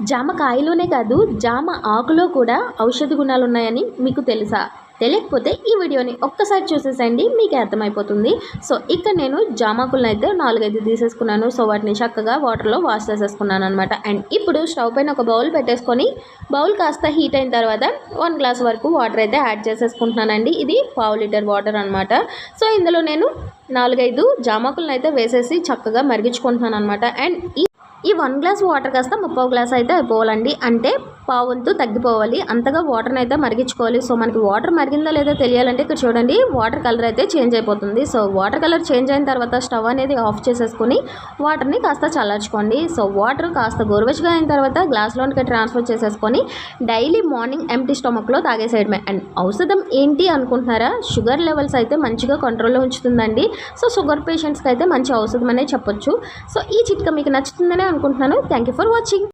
జామకాయలోనే కాదు జామ ఆకులో కూడా ఔషధ గుణాలు ఉన్నాయని మీకు తెలుసా? తెలియకపోతే ఈ వీడియోని ఒక్కసారి చూసేసండి మీకు అర్థమైపోతుంది. సో ఇక్కడ నేను జామాకులను అయితే నాలుగైదు తీసేసుకున్నాను. సో వాటిని చక్కగా వాటర్లో వాష్ చేసేసుకున్నాను అనమాట అండ్ ఇప్పుడు స్టవ్ పైన ఒక బౌల్ పెట్టేసుకొని బౌల్ కాస్త హీట్ అయిన తర్వాత వన్ గ్లాస్ వరకు వాటర్ అయితే యాడ్ చేసేసుకుంటున్నానండి. ఇది పావు లీటర్ వాటర్ అనమాట సో ఇందులో నేను నాలుగైదు జామాకులను అయితే వేసేసి చక్కగా మరిగించుకుంటున్నాను అనమాట అండ్ ఈ వన్ గ్లాస్ వాటర్ కాస్త ముప్పై గ్లాస్ అయితే అయిపోవాలండి. అంటే పావులతో తగ్గిపోవాలి. అంతగా వాటర్ని అయితే మరిగించుకోవాలి. సో మనకి వాటర్ మరిగిందో లేదో తెలియాలంటే ఇక్కడ చూడండి వాటర్ కలర్ అయితే చేంజ్ అయిపోతుంది. సో వాటర్ కలర్ చేంజ్ అయిన తర్వాత స్టవ్ అనేది ఆఫ్ చేసేసుకొని వాటర్ని కాస్త చల్లార్చుకోండి. సో వాటర్ కాస్త గోరువెచ్చగా అయిన తర్వాత గ్లాస్లోనికి ట్రాన్స్ఫర్ చేసేసుకొని డైలీ మార్నింగ్ ఎంటీ స్టమక్లో తాగేసేయడమే. అండ్ ఔషధం ఏంటి అనుకుంటున్నారా? షుగర్ లెవెల్స్ అయితే మంచిగా కంట్రోల్లో ఉంచుతుందండి. సో షుగర్ పేషెంట్స్కి అయితే మంచి ఔషధం అనే చెప్పొచ్చు. సో ఈ చిట్కా మీకు నచ్చుతుందనే అనుకుంటున్నాను. Thank you for watching